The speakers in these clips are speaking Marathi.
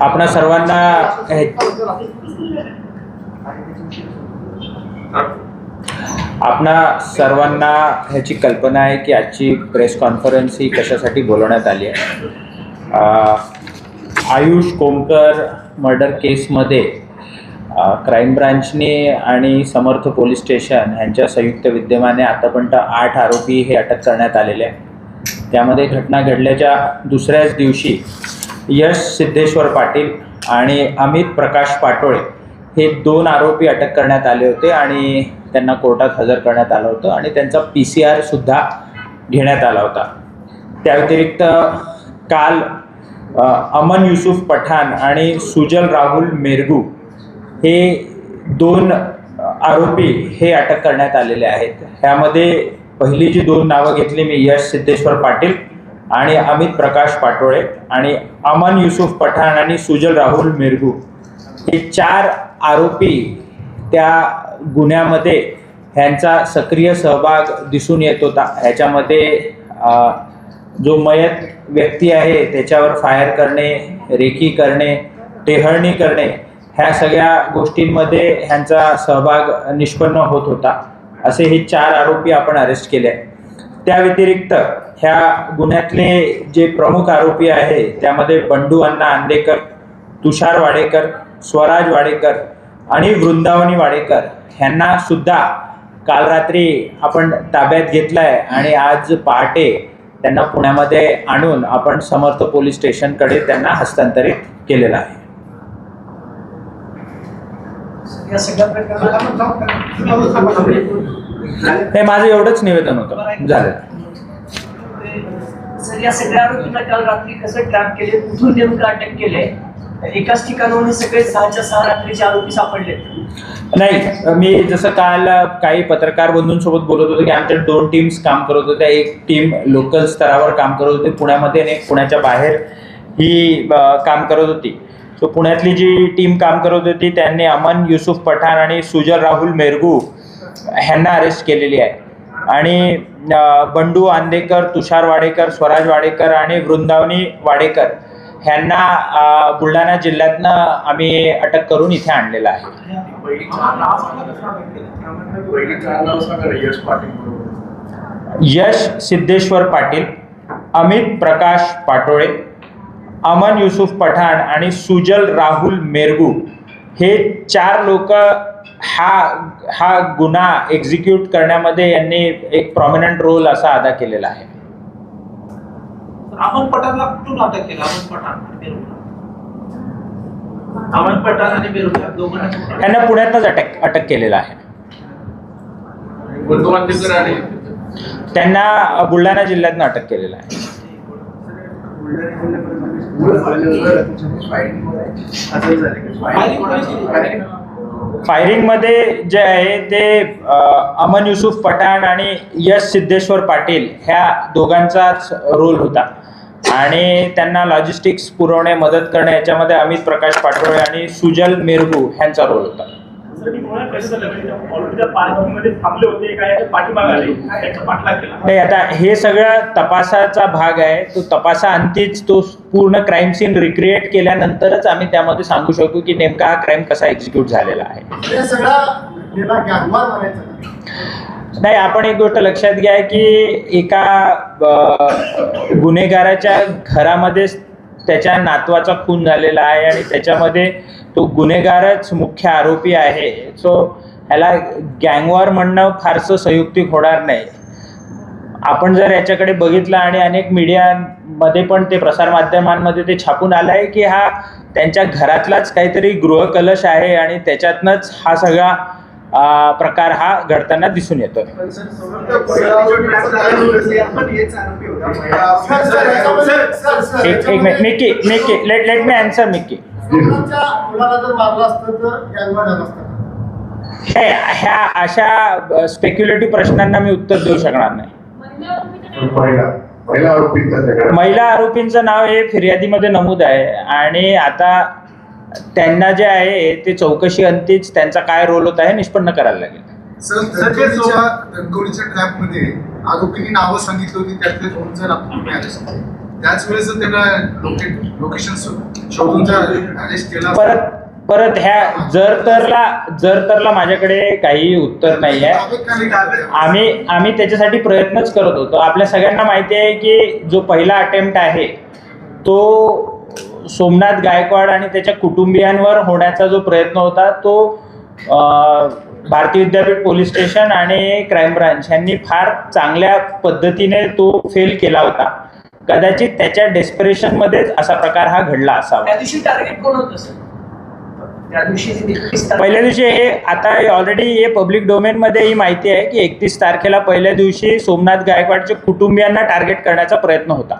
आपणा सर्वांना हे- आपणा सर्वांना ह्याची कल्पना आहे की आजची प्रेस कॉन्फरन्स ही कशासाठी बोलवण्यात आली आहे. आयुष कोमकर मर्डर केसमध्ये क्राईम ब्रांचने आणि समर्थ पोलीस स्टेशन ह्यांच्या संयुक्त विद्यमाने आतापर्यंत आठ आरोपी हे अटक करण्यात आलेले आहे त्यामध्ये घटना घडल्याच्या दुसऱ्याच दिवशी यश सिद्धेश्वर पाटील आणि अमित प्रकाश पाटोळे हे दोन आरोपी अटक करण्यात आले होते आणि त्यांना कोर्टात हजर करण्यात आलं होतं आणि त्यांचा पी सी आरसुद्धा घेण्यात आला होता. त्या व्यतिरिक्त काल अमन युसुफ पठाण आणि सुजल राहुल मेरगू हे दोन आरोपी हे अटक करण्यात आलेले आहेत. ह्यामध्ये पहिली जी दोन नावं घेतली मी यश सिद्धेश्वर पाटील आणि अमित प्रकाश पाटोळे आणि अमन युसुफ पठाण आणि सुजल राहुल मिरगू हे चार आरोपी त्या गुन्ह्यामध्ये ह्यांचा सक्रिय सहभाग दिसून येत होता. ह्याच्यामध्ये जो मयत व्यक्ती आहे त्याच्यावर फायर करणे रेखी करणे टेहळणी करणे ह्या सगळ्या गोष्टींमध्ये ह्यांचा सहभाग निष्पन्न होत होता. असे हे चार आरोपी आपण अरेस्ट केले त्या व्यतिरिक्त ह्या गुन्ह्यातले जे प्रमुख आरोपी आहे त्यामध्ये बंडू अण्णा आंदेकर तुषार वाडेकर स्वराज वाडेकर आणि वृंदावनी वाडेकर ह्यांना सुद्धा काल रात्री आपण ताब्यात घेतलाय आणि आज पहाटे त्यांना पुण्यामध्ये आणून आपण समर्थ पोलीस स्टेशनकडे त्यांना हस्तांतरित केलेलं आहे. या सगळ्या प्रकरणात हे माझं एवढंच निवेदन होतं. झालं. सर या सगळ्या आरोपींना काल रात्री कसं ट्रॅप केले कुठून नेमकं अटक केले? एकाच ठिकाणाहून सगळे सहाच्या सहा रात्रीचे आरोपी सापडले. नाही मी जसं काल काही पत्रकार बंधूंसोबत बोलत होतो की आमच्या दोन टीम्स काम करत होत्या एक टीम लोकल स्तरावर काम करत होती. पुण्यामध्ये आणि एक पुण्याच्या बाहेर ही काम करत होती. सो पुण्यातली जी टीम काम करत होती त्यांनी अमन युसुफ पठाण आणि सुजल राहुल मेरगू ह्यांना अरेस्ट केलेली आहे. आणि बंडू आंदेकर तुषार वाडेकर स्वराज वाडेकर आणि वृंदावनी वाडेकर ह्यांना बुलढाणा जिल्ह्यातनं आम्ही अटक करून इथे आणलेलं आहे. यश सिद्धेश्वर पाटील अमित प्रकाश पाटोळे अमन युसुफ पठाण आणि सुजल राहुल मेरगू हे चार लोक हा हा गुन्हा एक्झिक्यूट करण्यामध्ये यांनी एक प्रॉमिनंट रोल असा अदा केलेला आहे. अमन पठाणला कुठून अटक केलं? अमन पठाण आणि बेरुला अमन पठाण आणि बेरुला दोघांना कुठून अटक यांना पुण्यातच अटक अटक केलेलं आहे. त्यांना बुलढाणा जिल्ह्यातनं अटक केलेलं आहे? फायरिंगमध्ये जे आहे ते अमन युसुफ पठाण आणि यश सिद्धेश्वर पाटील ह्या दोघांचाच रोल होता. आणि त्यांना लॉजिस्टिक्स पुरवणे मदत करणे याच्यामध्ये अमित प्रकाश पाटोळे आणि सुजल मेरगू ह्यांचा रोल होता. नाही आता हे सगळं तपासाचा भाग आहे. तो तपासा अंतीच तो पूर्ण क्राईम सीन रिक्रिएट केल्यानंतरच आम्ही त्यामध्ये सांगू शकू की नेमका हा क्राईम कसा एक्झिक्यूट झालेला आहे. हे नाही आपण एक गोष्ट लक्षात घ्या की एका गुन्हेगाराच्या घरामध्येच त्याच्या नातवाचा खून झालेला आहे आणि त्याच्यामध्ये तो गुन्हेगारच मुख्य आरोपी आहे. सो ह्याला गँगवॉर म्हणणं फारसं संयुक्तिक होणार नाही. आपण जर याच्याकडे बघितलं आणि अनेक मीडियामध्ये पण ते प्रसारमाध्यमांमध्ये ते छापून आलं आहे की हा त्यांच्या घरातलाच काहीतरी गृहकलश आहे आणि त्याच्यातनंच हा सगळा प्रकार हा घडताना दिसून येतो एक minute Mickey Mickey let let me answer Mickey हे ह्या अशा स्पेक्युलेटिव्ह प्रश्नांना मी उत्तर देऊ शकणार नाही. महिला आरोपींचं नाव हे फिर्यादीमध्ये नमूद आहे आणि आता त्यांना जे आहे ते चौकशी अंतीच त्यांचा काय रोल होता हे निष्पन्न करायला लागेल. नावं सांगितली होती त्यातले दोन जण आपण त्याच वेळेस त्यांना लोकेशन शोधून केला. परत परत ह्या जर तरला जर तरला माझ्याकडे काही उत्तर नाही आहे. आम्ही आम्ही त्याच्यासाठी प्रयत्नच करत होतो. आपल्या सगळ्यांना माहिती आहे की जो पहिला अटेम्प्ट आहे तो सोमनाथ गायकवाड आणि त्याच्या कुटुंबियांवर होण्याचा जो प्रयत्न होता तो भारतीय विद्यापीठ पोलीस स्टेशन आणि क्राईम ब्रांच यांनी फार चांगल्या पद्धतीने तो फेल केला होता. कदाचित त्याच्या डेस्परेशनमध्येच असा प्रकार हा घडला असावा. त्या दिवशी टार्गेट कोण होतं सर त्या दिवशी जे 31 तारखेला- पहिल्या दिवशी हे आता ऑलरेडी हे पब्लिक डोमेनमध्ये ही माहिती आहे की एकतीस तारखेला पहिल्या दिवशी सोमनाथ गायकवाडच्या कुटुंबियांना टार्गेट करण्याचा प्रयत्न होता.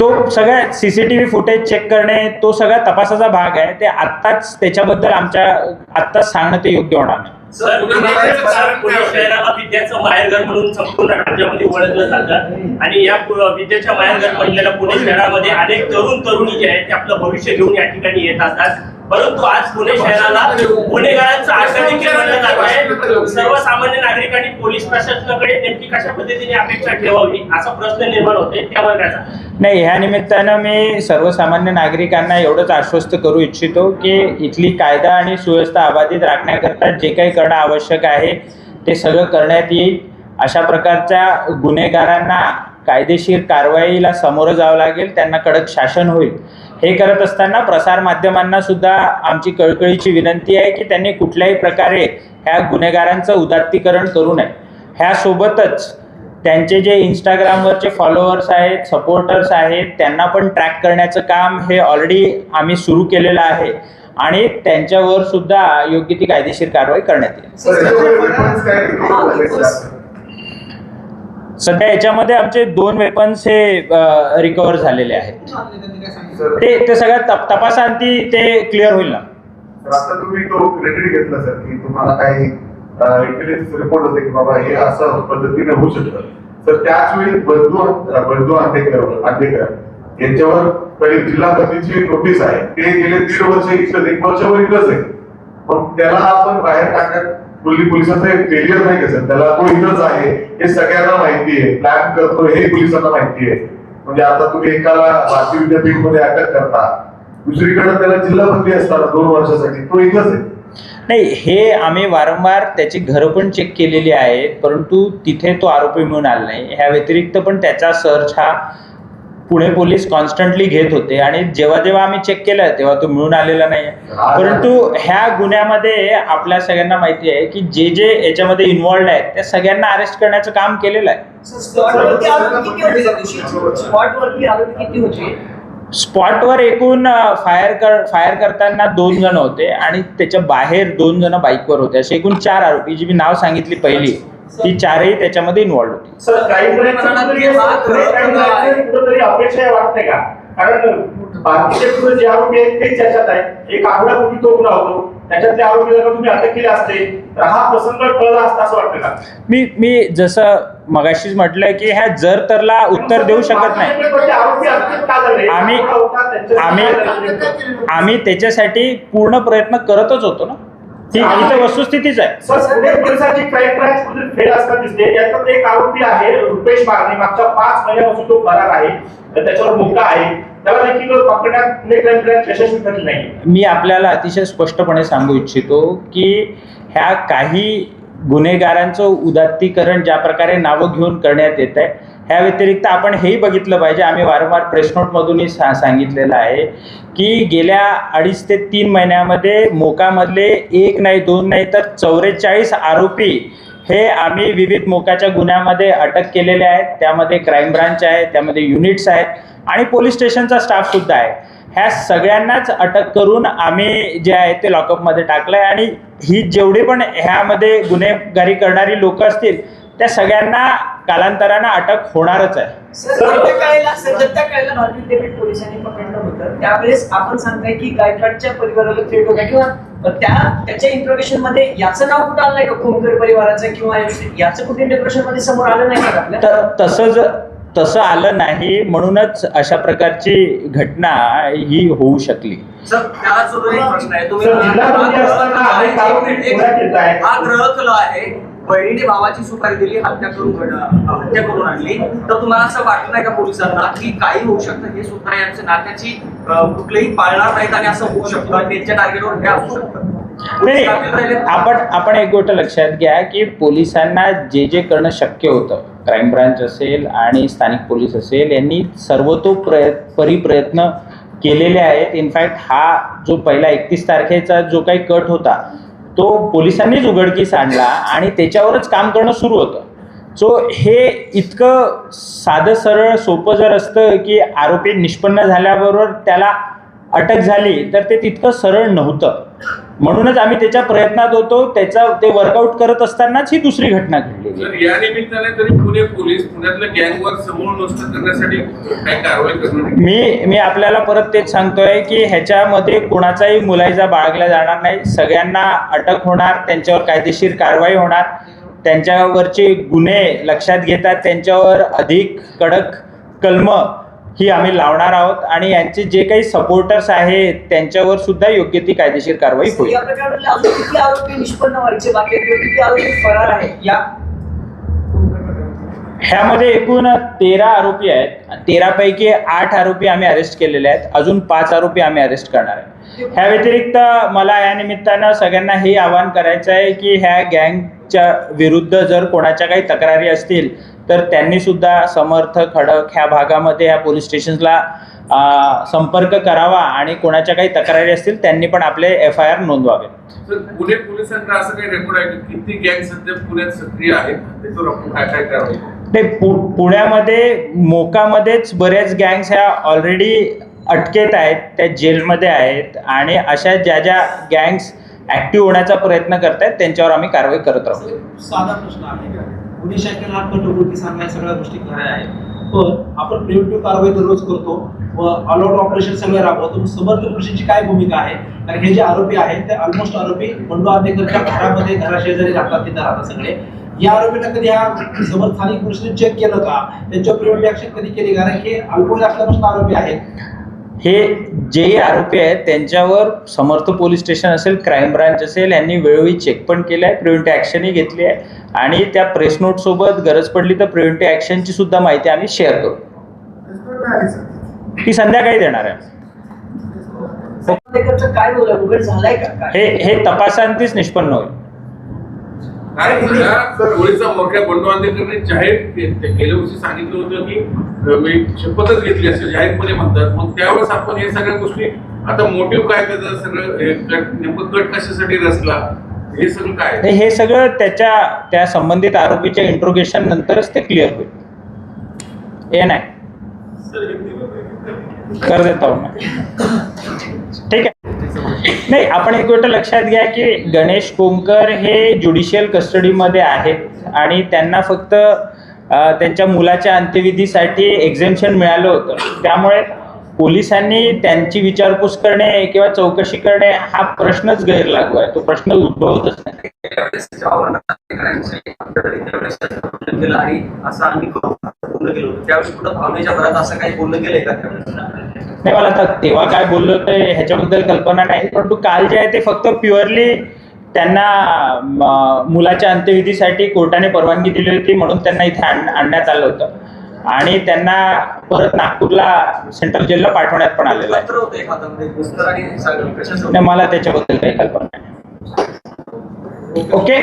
तो सगळ्या सीसीटीव्ही फुटेज चेक करणे तो सगळा तपासाचा भाग आहे. ते आत्ताच त्याच्याबद्दल आमच्या आत्ताच सांगणं ते योग्य होणार नाही. सर शहराला विद्याचं माहेरघर म्हणून संपूर्ण राज्यामध्ये ओळखलं जातं. आणि या विद्याच्या माहेरघर म्हणलेल्या पुणे शहरामध्ये अनेक तरुण तरुणी जे आहेत ते आपलं भविष्य घेऊन या ठिकाणी येत असतात. परंतु आज पुणे शहराला गुन्हेगारांचं आश्रय देखील म्हणलं जात आहे सर्वसामान्य नागरिकांनी पोलीस प्रशासनाकडे नेमकी कशा पद्धतीने अपेक्षा ठेवावी असा प्रश्न निर्माण होते त्या वर्गाचा नाही ह्या निमित्तानं मी सर्वसामान्य नागरिकांना एवढंच आश्वस्त करू इच्छितो की इथली कायदा आणि सुव्यवस्था अबाधित राखण्याकरता जे काही करणं आवश्यक आहे ते सगळं करण्यात येईल. अशा प्रकारच्या गुन्हेगारांना कायदेशीर कारवाईला सामोरं जावं लागेल. त्यांना कडक शासन होईल. हे करत असताना प्रसार माध्यमांना सुद्धा आमची कळकळीची विनंती आहे की त्यांनी कुठल्याही प्रकारे ह्या गुन्हेगारांचं उदात्तीकरण करू नये. ह्यासोबतच त्यांचे जे इंस्टाग्रामवरचे फॉलोअर्स आहेत सपोर्टर्स आहेत त्यांना पण ट्रॅक करण्याचं काम हे ऑलरेडी आम्ही सुरू केलेलं आहे आणि त्यांच्यावर सुद्धा योग्य ती कायदेशीर कारवाई करण्यात येईल सर याच्यामध्ये weapons काय हा, recover झाले weapons. सर? सध्या याच्यामध्ये आमचे दोन वेपन्स हे रिकवर झालेले आहेत. ते ते सगळ्या तप तपासांती ते क्लिअर होईल ना? तर आता तुम्ही तो क्रेडिट घेतला सर की तुम्हाला काही इंटेलिजन्स रिपोर्ट होते की बाबा हे असं पद्धतीने होऊ शकतं. तर त्याच वेळी बंधू बंधू आंबेडकर आंबेडकर यांच्यावर पहिली जिल्हा परिषदेची नोटीस आहे. ते गेले दीड वर्ष इथं एक वर्षभर इथंच आहे. पण त्याला आपण बाहेर टाकण्यात पोलीस पोलिसांचं फेलियर नाही सर त्याला तो इथंच आहे. हे सगळ्यांना माहिती आहे. प्लॅन करतो हे पोलिसांना माहिती आहे. म्हणजे आता तुम्ही एकाला भारतीय विद्यापीठमध्ये अटक करता. दुसरीकडे त्याला जिल्हा बंदी असतात दोन वर्षासाठी. तो इथंच आहे. नाही हे आम्ही वारंवार त्याची घरं पण चेक केलेली आहेत परंतु तिथे तो आरोपी मिळून आला नाही. ह्या व्यतिरिक्त पण त्याचा सर्च हा पुणे पोलीस कॉन्स्टंटली घेत होते आणि जेव्हा जेव्हा आम्ही चेक केलं तेव्हा तो मिळून आलेला नाही. परंतु ह्या गुन्ह्यामध्ये आपल्या सगळ्यांना माहिती आहे की जे जे याच्यामध्ये इन्व्हॉल्ड आहेत त्या सगळ्यांना अरेस्ट करण्याचं काम केलेलं आहे. स्पॉटवर एकूण फायर कर फायर करताना दोन जण होते आणि त्याच्या बाहेर दोन जण बाईकवर होते. असे एकूण चार आरोपी जी मी नाव सांगितली पहिली. ती चारही त्याच्यामध्ये इन्व्हॉल्ड होती. सर काही कुठेतरी अपेक्षा वाटते का? कारण बाकीचे पुढे जे आरोपी आहेत तेच त्याच्यात आहेत. एक आगळा कुठे तो गुन्हा होतो. त्याच्यातले आरोपी जर का तुम्ही अटक केले असते तर हा प्रसंग टळला असता असं वाटतं का? मी मी जसं मगाशीच म्हटलंय की ह्या जर तरला उत्तर देऊ शकत नाही. आम्ही- आम्ही- आम्ही त्याच्यासाठी पूर्ण प्रयत्न करतच होतो ना. ही इथं वस्तुस्थितीच आहे. सर पुणे पोलिसांची क्राईम ब्रांच फेल असताना दिसते. याच्यात एक आरोपी आहे रुपेश बागणे मागच्या पाच महिन्यापासून तो फरार आहे. तर त्याच्यावर मुद्दा आहे. त्याला देखील पकडण्यात पुणे क्राईम ब्रांच यशस्वी ठरली नाही. मी आपल्याला अतिशय स्पष्टपणे सांगू इच्छितो की ह्या काही गुन्हेगारांचं उदात्तीकरण ज्या प्रकारे नावं घेऊन करण्यात येत आहे ह्या व्यतिरिक्त आपण हेही बघितलं पाहिजे आम्ही वारंवार प्रेसनोटमधूनही सा सांगितलेलं आहे की गेल्या अडीच ते तीन महिन्यामध्ये मोकामधले एक नाही दोन नाही तर चौवेचाळीस आरोपी हे आम्ही विविध मोकाच्या गुन्ह्यामध्ये अटक केलेले आहेत. त्यामध्ये क्राईम ब्रांच आहे त्यामध्ये युनिट्स आहेत आणि पोलीस स्टेशनचा स्टाफसुद्धा आहे. ह्या सगळ्यांनाच अटक करून आम्ही जे आहे ते लॉकअपमध्ये टाकलं आहे आणि ही जेवढी पण ह्यामध्ये गुन्हेगारी करणारी लोक असतील त्या सगळ्यांना कालांतरानं अटक होणारच आहे सर काळेला सर त्या काळेला भारतीय विद्यापीठ पोलिसांनी पकडलं होतं त्यावेळेस आपण सांगताय की गायकवाडच्या परिवाराला थ्रेट होता किंवा त्या त्याच्या इंट्रोगेशनमध्ये याचं नाव कुठं आलं नाही का खोमकर परिवाराचं किंवा याचं कुठे इंट्रोगेशनमध्ये समोर आलं नाही का आपल्या तर तसं जर तसं आलं नाही म्हणूनच अशा प्रकारची घटना ही होऊ शकली सर एक प्रश्न आहे तुम्ही सर. हा ग्रह कला आहे बहिणीने भावाची सुपारी दिली हत्या करून हत्या करून आणली. तर तुम्हाला असं वाटत नाही का पोलिसांना की काही होऊ शकतं? हे सुद्धा यांच्या नात्याची कुठलेही पाळणार नाहीत आणि असं होऊ शकतं? आणि त्यांच्या टार्गेटवर हे असू शकतं? आपण आपण एक गोष्ट लक्षात घ्या की पोलिसांना जे जे करणं शक्य होतं क्राईम ब्रांच असेल आणि स्थानिक पोलीस असेल यांनी सर्वतोप्रय परी प्रयत्न केलेले आहेत. इनफॅक्ट हा जो पहिला एकतीस तारखेचा जो काही कट होता तो पोलिसांनीच उघडकीस आणला आणि त्याच्यावरच काम करणं सुरू होतं. सो हे इतकं साधं सरळ सोपं जर असतं की आरोपी निष्पन्न झाल्याबरोबर त्याला अटक झाली तर ते तितकं सरळ नव्हतं. म्हणूनच आम्ही त्याच्या प्रयत्नात होतो त्याचा ते वर्कआउट करत असतानाच ही दुसरी घटना घडलेली. तर या निमित्ताने तरी पुणे पोलीस पुण्यातल्या गँगवर समूळ नष्ट करण्यासाठी काही कारवाई करणार मी मी आपल्याला परत तेच सांगतोय की ह्याच्यामध्ये कोणाचाही मुलायजा बाळगला जाणार नाही. सगळ्यांना अटक होणार त्यांच्यावर कायदेशीर कारवाई होणार. त्यांच्यावरचे गुन्हे लक्षात घेतात त्यांच्यावर अधिक कडक कलम ही आम्ही लावणार आहोत आणि यांचे जे काही सपोर्टर्स आहेत त्यांच्यावर सुद्धा योग्य ती कायदेशीर कारवाई होईल. या प्रकरणातले अजून किती आरोपी निष्पन्न व्हायचे बाकी आहेत किंवा किती आरोपी फरार आहेत? या ह्यामध्ये एकूण तेरा आरोपी आहेत. तेरापैकी आठ आरोपी आम्ही अरेस्ट केलेले आहेत. अजून पाच आरोपी आम्ही अरेस्ट करणार आहे ह्या व्यतिरिक्त मला या निमित्तानं सगळ्यांना हे आवाहन करायचं आहे की ह्या गँगच्या विरुद्ध जर कोणाच्या काही तक्रारी असतील तर त्यांनी सुद्धा समर्थ खडक ह्या भागामध्ये ह्या पोलीस स्टेशन्सला संपर्क करावा आणि कोणाच्या काही तक्रारी असतील त्यांनी पण आपले एफ आय आर नोंदवावे. पुणे पोलिसांचा असं काही रेकॉर्ड आहे की किती गँग सध्या पुण्यात सक्रिय आहेत? त्याच्यावर आपण काय काय कारवाई करू? ते पु पुण्यामध्ये मोकामध्येच बऱ्याच गँग्स ह्या ऑलरेडी अटकेत आहेत त्या जेलमध्ये आहेत आणि अशा ज्या ज्या गँग्स ॲक्टिव्ह होण्याचा प्रयत्न करत आहेत त्यांच्यावर आम्ही कारवाई करत राहू. साधा प्रश्न आहे पोलीस शाखेला कटोकटी सांगा या सगळ्या गोष्टी खऱ्या आहेत. पण आपण प्रिव्हेंटिव्ह कारवाई दररोज करतो व ऑलआउट ऑपरेशन सगळे राबवतो. समर्थ कृषीची काय भूमिका आहे? कारण हे जे आरोपी आहेत ते ऑलमोस्ट आरोपी बंडू आंबेकरच्या घरामध्ये घराशेजारी राहतात तिथे राहतात सगळे. या आरोपींना कधी ह्या समर्थ स्थानिक कृषीने चेक केलं का? त्यांच्या प्रिव्हेंटिव्ह ऍक्शन कधी केली? कारण हे अल्पवयीन असल्यापासून आरोपी आहेत. हे जे आरोपी आहेत त्यांच्यावर समर्थ पोलीस स्टेशन असेल क्राईम ब्रांच असेल यांनी वेळोवेळी चेक पण केलं आहे प्रिव्हेंटिव्ह ॲक्शनही घेतली आहे. आणि त्या प्रेस नोटसोबत गरज पडली तर प्रिव्हेंटिव्ह ॲक्शनची सुद्धा माहिती आम्ही शेअर करू. ती संध्याकाळी देणार आहे. हे हे तपासांतीच निष्पन्न होईल. सगळ्या पोलीसचा मोठ्या बंडू जाहीर गेल्या वर्षी सांगितलं होतं की मी शपथच घेतली असं जाहीरपणे म्हणतात. मग त्यावेळेस आपण हे सगळ्या गोष्टी आता मोटिव्ह काय त्याचं? सगळं कट नेमकं कट कशासाठी रचला? हे सगळं काय नाही, हे सगळं त्याच्या त्या संबंधित आरोपीच्या इंट्रोगेशन नंतरच ते क्लिअर होईल. हे नाही. कर देतो मी. ठीक आहे. नाही आपण एक गोष्ट लक्षात घ्या की गणेश कोमकर हे ज्युडिशियल कस्टडीमध्ये आहेत आणि त्यांना फक्त त्यांच्या मुलाच्या अंत्यविधीसाठी एक्झेम्शन मिळालं होतं. त्यामुळे पोलिसांनी त्यांची विचारपूस करणे किंवा चौकशी करणे हा प्रश्नच गैरलागू आहे. तो प्रश्न उद्भवतच नाही. असं आम्ही करू काही बोललं नाही मला आता तेव्हा काय बोललो ते ह्याच्याबद्दल कल्पना नाही परंतु काल जे आहे ते फक्त प्युअरली त्यांना मुलाच्या अंत्यविधीसाठी कोर्टाने परवानगी दिली होती म्हणून त्यांना इथे आणण्यात आलं होतं. आणि त्यांना परत नागपूरला सेंट्रल जेलला पाठवण्यात पण आलेलं आहे. मला त्याच्याबद्दल काही कल्पना नाही. ओके?